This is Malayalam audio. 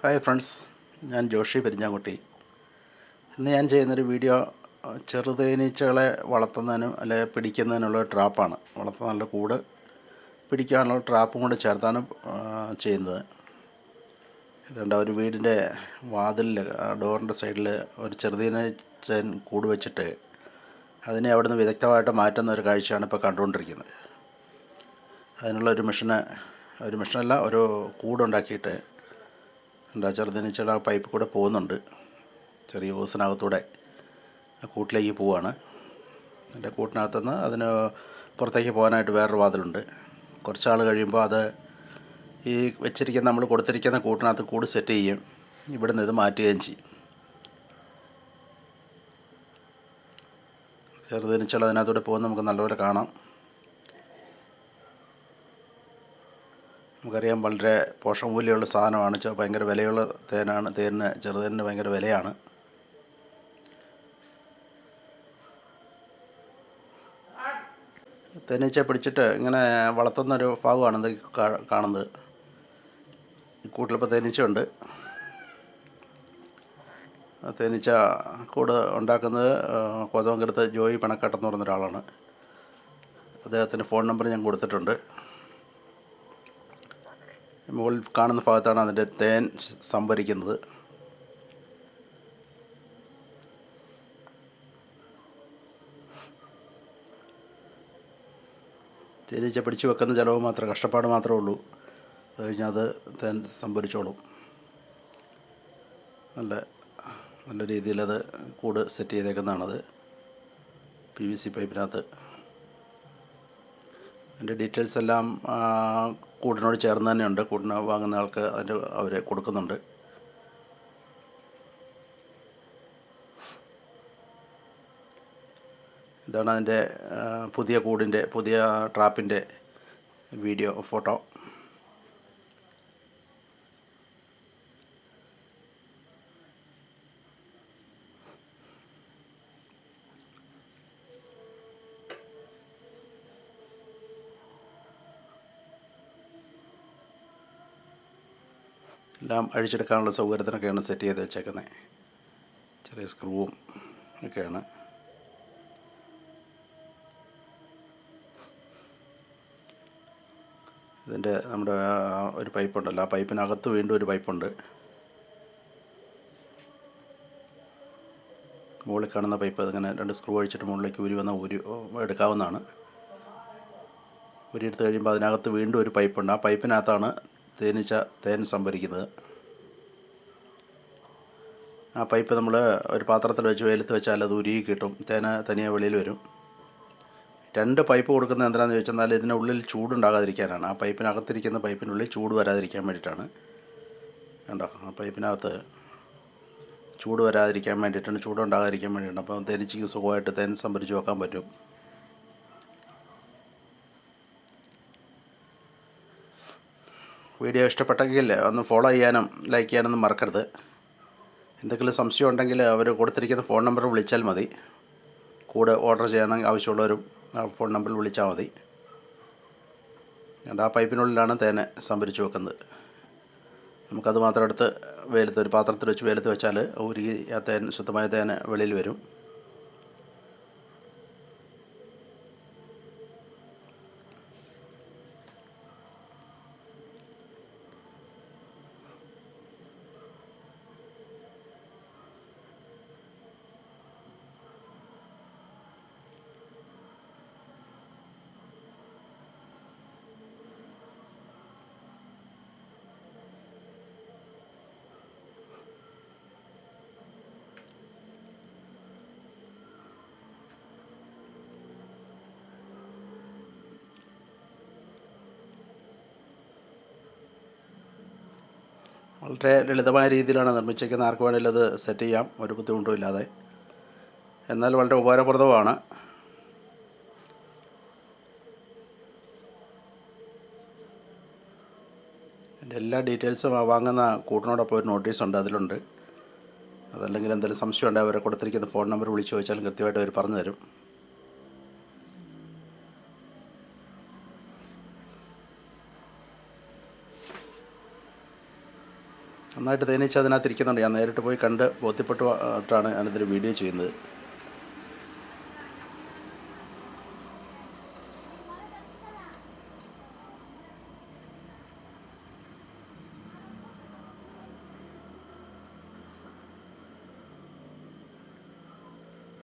ഹായ് ഫ്രണ്ട്സ് ഞാൻ ജോഷി പെരിഞ്ഞാങ്കുട്ടി ഇന്ന് ഞാൻ ചെയ്യുന്നൊരു വീഡിയോ ചെറുതേനീച്ചകളെ വളർത്തുന്നതിനും അല്ലെ പിടിക്കുന്നതിനുള്ള ട്രാപ്പാണ്. വളർത്തുന്ന നല്ല കൂട് പിടിക്കാനുള്ള ട്രാപ്പും കൂടെ ചേർത്താണ് ചെയ്യുന്നത്. ഇതുകൊണ്ട് ഒരു വീടിന്റെ വാതിലിൽ ഡോറിന്റെ സൈഡിൽ ഒരു ചെറുതേനീച്ചൻ കൂട് വെച്ചിട്ട് അതിനെ അവിടുന്ന് വിദഗ്ധമായിട്ട് മാറ്റുന്ന ഒരു കാഴ്ചയാണ് ഇപ്പോൾ കണ്ടുകൊണ്ടിരിക്കുന്നത്. അതിനുള്ള ഒരു മെഷീന് ഒരു മെഷീനല്ല ഒരു കൂടുണ്ടാക്കിയിട്ട് എന്താ ചെറുതീനച്ചയുടെ ആ പൈപ്പ് കൂടെ പോകുന്നുണ്ട്. ചെറിയ ഓസിനകത്തൂടെ ആ കൂട്ടിലേക്ക് പോവാണ്. എന്റെ കൂട്ടിനകത്തുനിന്ന് അതിന് പുറത്തേക്ക് പോകാനായിട്ട് വേറൊരു വാതിലുണ്ട്. കുറച്ചാൾ കഴിയുമ്പോൾ അത് ഈ വെച്ചിരിക്കുന്ന നമ്മൾ കൊടുത്തിരിക്കുന്ന കൂട്ടിനകത്ത് കൂട് സെറ്റ് ചെയ്യും. ഇവിടുന്ന് ഇത് മാറ്റുകയും ചെയ്യും. ചെറുതീനച്ചകൾ അതിനകത്തൂടെ പോകുന്ന നമുക്ക് നല്ലപോലെ കാണാം. നമുക്കറിയാം വളരെ പോഷകമൂല്യമുള്ള സാധനമാണ്. ഭയങ്കര വിലയുള്ള തേനാണ്. തേനിന് ചെറുതേനിന് ഭയങ്കര വിലയാണ്. തേനീച്ച പിടിച്ചിട്ട് ഇങ്ങനെ വളർത്തുന്നൊരു ഭാഗമാണ് ഇത് കാ- കാണുന്നത്. കൂട്ടിലിപ്പോൾ തേനീച്ചയുണ്ട്. തേനീച്ച കൂട് ഉണ്ടാക്കുന്നത് കോതമംഗലത്ത് ജോയി പണക്കാട്ടെന്ന് പറയുന്ന ഒരാളാണ്. അദ്ദേഹത്തിന്റെ ഫോൺ നമ്പർ ഞാൻ കൊടുത്തിട്ടുണ്ട്. മുകളിൽ കാണുന്ന ഭാഗത്താണ് അതിന്റെ തേൻ സംഭരിക്കുന്നത്. തേനീച്ച പിടിച്ചു വെക്കുന്ന ചിലവ് മാത്രം കഷ്ടപ്പാട് മാത്രമേ ഉള്ളൂ. അത് കഴിഞ്ഞാൽ അത് തേൻ സംഭരിച്ചോളും. നല്ല നല്ല രീതിയിലത് കൂട് സെറ്റ് ചെയ്തേക്കുന്നതാണത്. പി വി സി പൈപ്പിനകത്ത്. അതിന്റെ ഡീറ്റെയിൽസ് എല്ലാം കൂടിനോട് ചേർന്ന് തന്നെയുണ്ട്. കൂടിന് വാങ്ങുന്ന ആൾക്ക് അതിന്റെ അവർ കൊടുക്കുന്നുണ്ട്. ഇതാണ് അതിന്റെ പുതിയ കൂടിന്റെ പുതിയ ട്രാപ്പിന്റെ വീഡിയോ ഫോട്ടോ. എല്ലാം അഴിച്ചെടുക്കാനുള്ള സൗകര്യത്തിനൊക്കെയാണ് സെറ്റ് ചെയ്ത് വെച്ചേക്കുന്നത് ചെറിയ സ്ക്രൂവും ഒക്കെയാണ്. ഇതിന്റെ നമ്മുടെ ഒരു പൈപ്പുണ്ടല്ലോ. ആ പൈപ്പിനകത്ത് വീണ്ടും ഒരു പൈപ്പുണ്ട്. മുകളിൽ കാണുന്ന പൈപ്പ് അതിങ്ങനെ രണ്ട് സ്ക്രൂ അഴിച്ചിട്ട് മുകളിലേക്ക് ഉരി വന്ന ഉരി എടുക്കാവുന്നതാണ്. ഊരിയെടുത്ത് കഴിയുമ്പോൾ അതിനകത്ത് വീണ്ടും ഒരു പൈപ്പുണ്ട്. ആ പൈപ്പിനകത്താണ് തേനീച്ച തേൻ സംഭരിക്കുന്നത്. ആ പൈപ്പ് നമ്മൾ ഒരു പാത്രത്തിൽ വെച്ച് വെയിലത്ത് വെച്ചാൽ അത് ഉരുകി കിട്ടും. തേന തനിയെ വെളിയിൽ വരും. രണ്ട് പൈപ്പ് കൊടുക്കുന്നത് വെച്ചാൽ ചോദിച്ചെന്നാൽ ഉള്ളിൽ ചൂടുണ്ടാകാതിരിക്കാനാണ്. ആ പൈപ്പിനകത്തിരിക്കുന്ന പൈപ്പിനുള്ളിൽ ചൂട് വരാതിരിക്കാൻ വേണ്ടിയിട്ടാണ്. കണ്ടോ? ആ പൈപ്പിനകത്ത് ചൂട് വരാതിരിക്കാൻ വേണ്ടിയിട്ടാണ്. ചൂടുണ്ടാകാതിരിക്കാൻ വേണ്ടിയിട്ടാണ്. അപ്പോൾ തേനീച്ചയ്ക്ക് സുഖമായിട്ട് തേൻ സംഭരിച്ച് വെക്കാൻ പറ്റും. വീഡിയോ ഇഷ്ടപ്പെട്ടെങ്കിൽ ഒന്ന് ഫോളോ ചെയ്യാനും ലൈക്ക് ചെയ്യാനൊന്നും മറക്കരുത്. എന്തെങ്കിലും സംശയം ഉണ്ടെങ്കിൽ അവർ കൊടുത്തിരിക്കുന്ന ഫോൺ നമ്പർ വിളിച്ചാൽ മതി. കൂടെ ഓർഡർ ചെയ്യാൻ ആവശ്യമുള്ളവരും ആ ഫോൺ നമ്പറിൽ വിളിച്ചാൽ മതി. ആ പൈപ്പിനുള്ളിലാണ് തേനെ സംഭരിച്ച് വെക്കുന്നത്. നമുക്കത് മാത്രം എടുത്ത് വെയിലത്ത് ഒരു പാത്രത്തിൽ വെച്ച് വെയിലത്ത് വെച്ചാൽ ഉരുകി ആ തേൻ ശുദ്ധമായ തേൻ വെളിയിൽ വരും. വളരെ ലളിതമായ രീതിയിലാണ് നിർമ്മിച്ചിരിക്കുന്നത് ആർക്ക് വേണമെങ്കിലും അത് സെറ്റ് ചെയ്യാം. ഒരു ബുദ്ധിമുട്ടും ഇല്ലാതെ. എന്നാൽ വളരെ ഉപകാരപ്രദമാണ്. എന്റെ എല്ലാ ഡീറ്റെയിൽസും വാങ്ങുന്ന കൂട്ടിനോടൊപ്പം ഒരു നോട്ടീസ് ഉണ്ട് അതിലുണ്ട്. അതല്ലെങ്കിൽ എന്തെങ്കിലും സംശയം ഉണ്ടെങ്കിൽ അവരെ കൊടുത്തിരിക്കുന്ന ഫോൺ നമ്പർ വിളിച്ച് ചോദിച്ചാലും കൃത്യമായിട്ട് അവർ പറഞ്ഞു തരും. നന്നായിട്ട് തേനീച്ച അതിനകത്ത് ഇരിക്കുന്നുണ്ട്. ഞാൻ നേരിട്ട് പോയി കണ്ട് ബോധ്യപ്പെട്ടിട്ടാണ് ഞാനിതിൽ വീഡിയോ ചെയ്യുന്നത്.